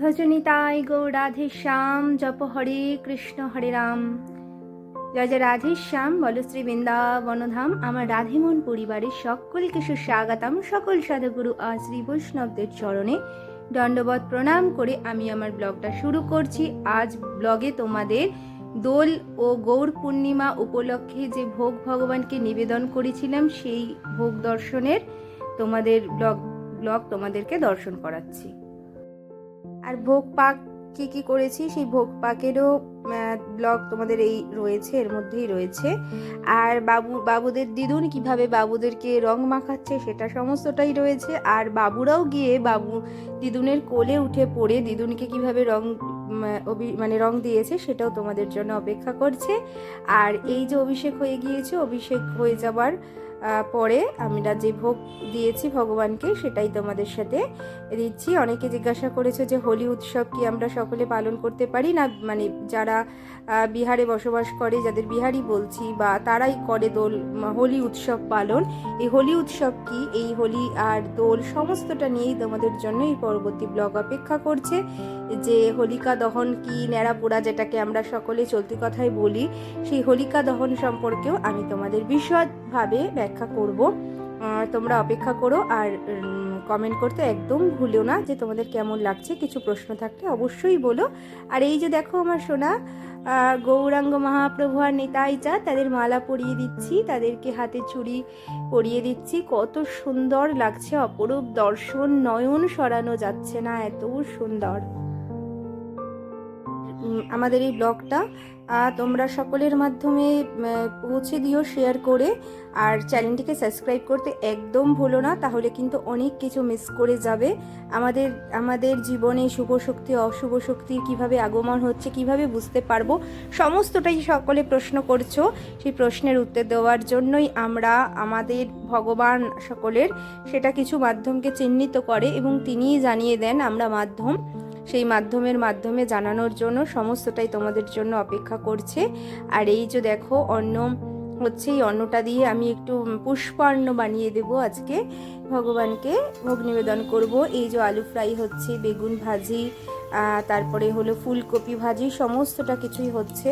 ভজনিতাই গো রাধে শ্যাম জপ হরে কৃষ্ণ হরে রাম। জয় জয় রাধে শ্যাম বলশ্রী বৃন্দাবনধাম, আমার রাধেমন পরিবারের সকলকে সুস্বাগতম। সকল সাধুগুরু আর শ্রী বৈষ্ণবদের চরণে দণ্ডবত প্রণাম করে আমি আমার ব্লগটা শুরু করছি। আজ ব্লগে তোমাদের দোল ও গৌর পূর্ণিমা উপলক্ষে যে ভোগ ভগবানকে নিবেদন করেছিলাম, সেই ভোগ দর্শনের তোমাদের ব্লগ ব্লগ তোমাদেরকে দর্শন করাচ্ছি। আর ভোগ পাক কি কি করেছি? সেই ভোগ পাকেরও ব্লগ তোমাদের এই রয়েছে, এর মধ্যেই রয়েছে। আর বাবু, বাবুদের দিদুন কীভাবে বাবুদেরকে রং মাখাচ্ছে সেটা সমস্তটাই রয়েছে। আর বাবুরাও গিয়ে বাবু দিদুনের কোলে উঠে পড়ে দিদুনকে কীভাবে রং মানে রং দিয়েছে সেটাও তোমাদের জন্য অপেক্ষা করছে। আর এই যে অভিষেক হয়ে গিয়েছে, অভিষেক হয়ে যাবার পরে আমরা যে ভোগ দিয়েছি ভগবানকে, সেটাই তোমাদের সাথে দিচ্ছি। অনেকে জিজ্ঞাসা করেছে যে হোলি উৎসব কি আমরা সকলে পালন করতে পারি না? মানে যারা বিহারে বসবাস করে, যাদের বিহারি বলছি বা তারাই করে দোল, হোলি উৎসব পালন, এই হোলি উৎসব কি? এই হোলি আর দোল সমস্তটা নিয়েই তোমাদের জন্য এই পরবর্তী ব্লগ অপেক্ষা করছে। যে হোলিকা দহন কি ন্যাড়া পোড়া যেটাকে আমরা সকলে চলতি কথায় বলি, সেই হোলিকা দহন সম্পর্কেও আমি তোমাদের বিশদভাবে ব্যাখ্যা করব। তোমরা অপেক্ষা করো আর কমেন্ট করতে একদম ভুলো না যে তোমাদের কেমন লাগছে। কিছু প্রশ্ন থাকলে অবশ্যই বলো। আর এই যে দেখো আমার সোনা গৌরাঙ্গ মহাপ্রভু আর নিতাই চা, তাদের মালা পরিয়ে দিচ্ছি, তাদেরকে হাতে চুড়ি পরিয়ে দিচ্ছি। কত সুন্দর লাগছে, অপরূপ দর্শন, নয়ন সরানো যাচ্ছে না, এত সুন্দর। আমাদের এই ব্লগটা। তোমরা সকলের মাধ্যমে পৌঁছে দিও শেয়ার করে। আর চ্যানেলটিকে সাবস্ক্রাইব করতে একদম ভুলো না, তাহলে কিন্তু অনেক কিছু মিস করে যাবে। আমাদের আমাদের জীবনে শুভ শক্তি, অশুভ শক্তির কীভাবে আগমন হচ্ছে, কীভাবে বুঝতে পারব, সমস্তটাই সকলে প্রশ্ন করছ। সেই প্রশ্নের উত্তর দেওয়ার জন্যই আমরা, আমাদের ভগবান সকলের সেটা কিছু মাধ্যমকে চিহ্নিত করে এবং তিনিই জানিয়ে দেন আমরা মাধ্যম। সেই মাধ্যমের মাধ্যমে জানানোর জন্য সমস্তটাই তোমাদের জন্য অপেক্ষা করছে। আর এই যে দেখো, অন্ন হচ্ছে এই অন্নটা দিয়ে আমি একটু পুষ্পান্ন বানিয়ে দেব আজকে। ভগবানকে ভোগ নিবেদন করব। এই যে আলু ফ্রাই হচ্ছে, বেগুন ভাজি তারপরে হলো ফুলকপি ভাজি, সমস্তটা কিছুই হচ্ছে।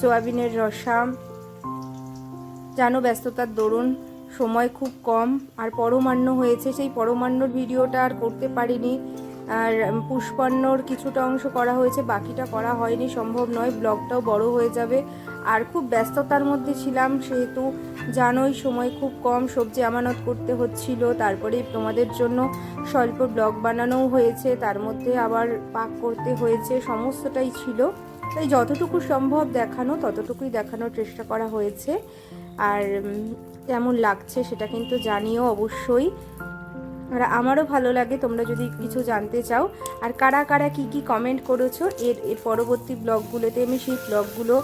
সোয়াবিনের রসা। জানো, ব্যস্ততার দরুন সময় খুব কম। আর পরমান্ন হয়েছে, সেই পরমান্নর ভিডিওটা আর করতে পারিনি। আর পুষ্পান্নর কিছুটা অংশ করা হয়েছে, বাকিটা করা হয়নি, সম্ভব নয়, ব্লগটাও বড় হয়ে যাবে। আর খুব ব্যস্ততার মধ্যে ছিলাম, সেহেতু জানোই সময় খুব কম, সবজি আমানত করতে হচ্ছিল, তারপরে তোমাদের জন্য স্বল্প ব্লগ বানানোও হয়েছে, তার মধ্যে আবার পাক করতে হয়েছে, সমস্তটাই ছিল। তাই যতটুকু সম্ভব দেখানো, ততটুকুই দেখানোর চেষ্টা করা হয়েছে। আর কেমন লাগছে সেটা কিন্তু জানিও অবশ্যই। আর আমারও ভালো লাগে, তোমরা যদি কিছু জানতে চাও। আর কারা কারা কি কি কমেন্ট করেছ, এর এর পরবর্তী ব্লগগুলোতে আমি সেই ব্লগগুলো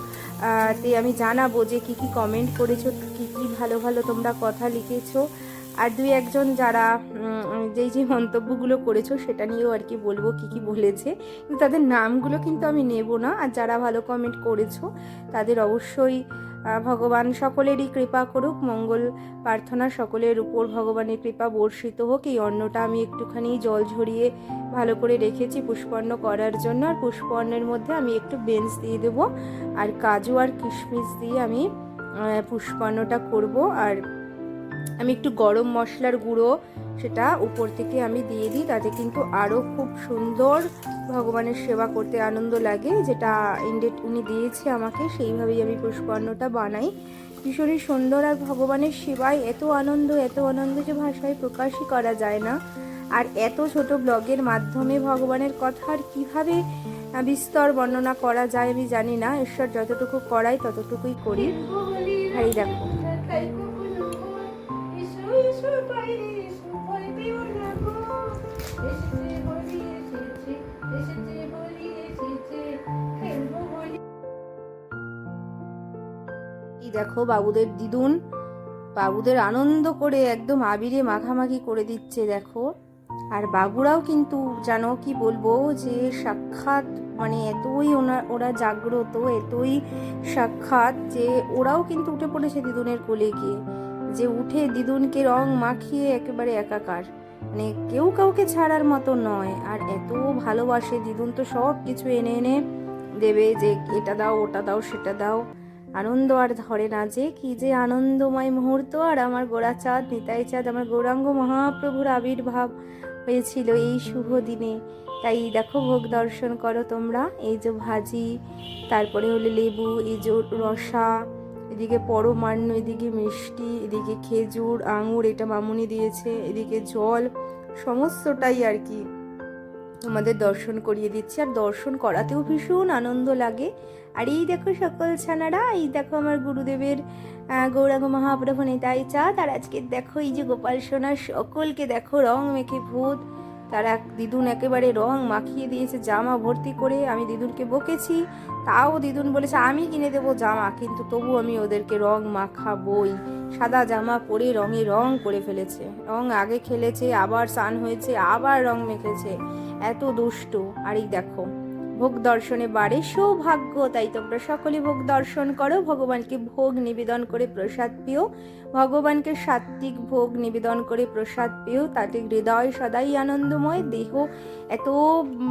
তে আমি জানাব যে কি কি কমেন্ট করেছ, কি কি ভালো ভালো তোমরা কথা লিখেছো। আর দুই একজন যারা যেই যে মন্তব্যগুলো করেছ, সেটা নিয়েও আর কি বলব কি কি বলেছে। কিন্তু তাদের নামগুলো কিন্তু আমি নেব না। আর যারা ভালো কমেন্ট করেছ, তাদের অবশ্যই ভগবান সকলেরই কৃপা করুক, মঙ্গল প্রার্থনা সকলের উপর ভগবানের কৃপা বর্ষিত হোক। এই অন্নটা আমি একটুখানি জল ঝরিয়ে ভালো করে রেখেছি পুষ্পান্ন করার জন্য। আর পুষ্পান্নের মধ্যে আমি একটু বেঞ্চ দিয়ে দেবো, আর কাজু আর কিশমিশ দিয়ে আমি পুষ্পান্নটা করব। আর আমি একটু গরম মশলার গুঁড়ো সেটা উপর থেকে আমি দিয়ে দিই। তাতে কিন্তু আরও খুব সুন্দর ভগবানের সেবা করতে আনন্দ লাগে যেটা ইন্ডেট উনি দিয়েছে আমাকে সেইভাবেই আমি পুষ্পান্নটা বানাই। ভীষণই সুন্দর আর ভগবানের সেবায় এত আনন্দ এত আনন্দ যে ভাষায় প্রকাশই করা যায় না। আর এত ছোট ব্লগের মাধ্যমে ভগবানের কথা আর কীভাবে বিস্তর বর্ণনা করা যায় আমি জানি না। ঈশ্বর যতটুকু করাই ততটুকুই করি। এই দেখো দেখো বাবুদের দিদুন। বাবুদের আনন্দ করে একদম আবিরে মাখামাখি করে দিচ্ছে, দেখো। আর বাবুরাও কিন্তু জানো কি বলব যে সাক্ষাৎ মানে এতই ওনা, ওরা জাগ্রত, এতই সাক্ষাৎ যে ওরাও কিন্তু উঠে পড়েছে দিদুনের কোলে গিয়ে। যে উঠে দিদুনকে রং মাখিয়ে একেবারে একাকার। মানে কেউ কাউকে ছাড়ার মতো নয়। আর এত ভালোবাসে দিদুন তো সব কিছু এনে এনে দেবে যে এটা দাও, ওটা দাও, সেটা দাও। আনন্দ আর ধরে না যে কি যে আনন্দময় মুহূর্ত আর আমার গোড়া চাঁদ, নিতাই চাঁদ, আমার গৌরাঙ্গ মহাপ্রভুর আবির্ভাব হয়েছিল এই শুভ দিনে। তাই দেখো ভোগ দর্শন করো তোমরা, এই যে ভাজি, তারপরে হলো লেবু, এই যে রসা, এদিকে পরমান্ন, এদিকে মিষ্টি, এদিকে খেজুর, আঙুর, এটা মামুনি দিয়েছে, এদিকে জল, সমস্তটাই আর কি। তোমাদের দর্শন করিয়ে দিচ্ছি আর দর্শন করাতেও ভীষণ আনন্দ লাগে। আর এই দেখো সকল ছানারা এই দেখো আমার গুরুদেবের আহ, গৌরাঙ্গ মহাপ্রভু নেতাই চাঁদ আর আজকে দেখো এই যে গোপাল সোনার সকলকে দেখো রং মেখে ভূত তারা দিদুন একেবারে রং মাখিয়ে দিয়েছে, জামা ভর্তি করে আমি দিদুনকে বকেছি। তাও দিদুন বলেছে, আমি কিনে দেবো জামা, কিন্তু তবু আমি ওদেরকে রং মাখাবই। সাদা জামা পরে রঙে রং করে ফেলেছে। রং আগে খেলেছে, আবার স্নান হয়েছে, আবার রং মেখেছে। এত দুষ্ট। আর এই দেখো ভোগ দর্শনে বাড়ে সৌভাগ্য, তাই তোমরা সকলে ভোগ দর্শন করো। ভগবানকে ভোগ নিবেদন করে প্রসাদ পেও। ভগবানকে সাত্বিক ভোগ নিবেদন করে প্রসাদ পেও। তাতে হৃদয় সদাই আনন্দময়, দেহ এত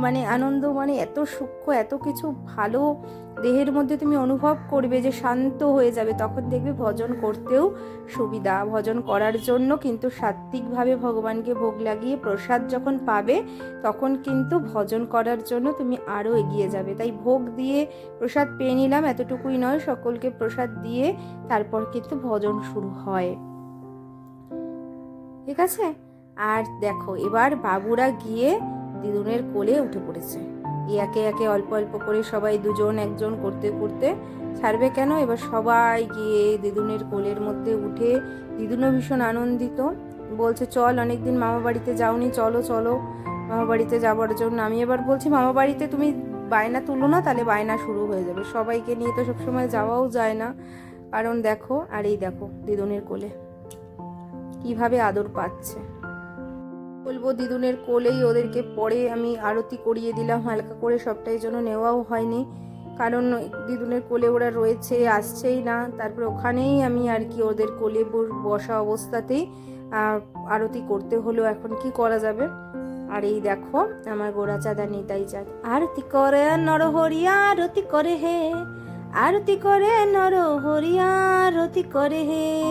মানে আনন্দ মানে এত সূক্ষ্ম, এত কিছু ভালো দেহের মধ্যে তুমি অনুভব করবে যে শান্ত হয়ে যাবে। তখন দেখবে ভজন করতেও সুবিধা। ভজন করার জন্য কিন্তু সাত্বিকভাবে ভগবানকে ভোগ লাগিয়ে প্রসাদ যখন পাবে, তখন কিন্তু ভজন করার জন্য তুমি আরও এগিয়ে যাবে। তাই ভোগ দিয়ে প্রসাদ পেয়ে নিলাম, এতটুকুই নয়, সকলকে প্রসাদ দিয়ে তারপর কিন্তু ভজন শুরু হয়। ঠিক আছে? আর দেখো, এবার বাবুরা গিয়ে দিদুনের কোলে উঠে পড়েছে। একে একে অল্প অল্প করে সবাই দুজন, একজন করতে করতে ছাড়বে কেন? এবার সবাই গিয়ে দিদুনের কোলের মধ্যে উঠে দিদুনও ভীষণ আনন্দিত। বলছে, চল, অনেকদিন মামা বাড়িতে যাওনি, চলো চলো। মামা বাড়িতে যাওয়ার জন্য আমি এবার বলছি মামা বাড়িতে তুমি বায়না তুলো না, তাহলে বায়না শুরু হয়ে যাবে। সবাইকে নিয়ে তো সবসময় যাওয়াও যায় না। কারণ দেখো, আর এই দেখো, দিদুনের কোলে। কীভাবে আদর পাচ্ছে। বলব দিদুনের কোলেই ওদেরকে পরে আমি আরতি করিয়ে দিলাম, হালকা করে সবটাই জন্য নেওয়াও হয়নি। কারণ দিদুনের কোলে ওরা রয়েছে, আসছেই না। তারপর ওখানেই আমি আর কি ওদের কোলে বসা অবস্থাতেই আরতি করতে হলো। এখন কি করা যাবে? আর এই দেখো, আমার গোড়া চাঁদা, নিতাই চাঁদ। আরতি করে নরহরিয়া আরতি করে হে। আরতি করে নরহরিয়া আরতি করে হে।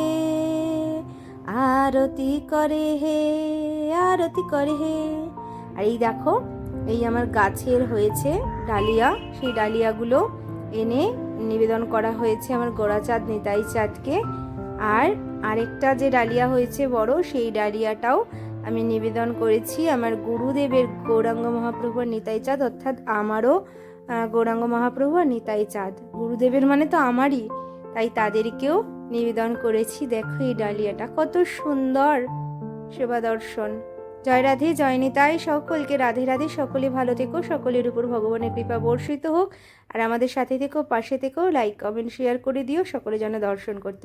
আরতি করে হে, আরতি করে হে। আর এই দেখো, এই আমার গাছের হয়েছে ডালিয়া। সেই ডালিয়াগুলো এনে নিবেদন করা হয়েছে আমার গোড়াচাঁদ নিতাই চাঁদকে। আর আরেকটা যে ডালিয়া হয়েছে বড়, সেই ডালিয়াটাও আমি নিবেদন করেছি আমার গুরুদেবের গৌরাঙ্গ মহাপ্রভু আর নিতাই চাঁদ, অর্থাৎ আমারও গৌরাঙ্গ মহাপ্রভু আর নিতাই চাঁদ। গুরুদেবের মানে তো আমারই, তাই তাদেরকেও নিবেদন করেছি। দেখো এই ডালিয়াটা, কত সুন্দর সেবা দর্শন। জয় রাধে, জয় নিতাই, সকলকে রাধে রাধে, সকলে ভালো থেকো, সকলের উপর ভগবানের কৃপা বর্ষিত হোক। আর আমাদের সাথে থেকো, পাশে থেকো লাইক কমেন্ট শেয়ার করে দিও, সকলে যেন দর্শন করতে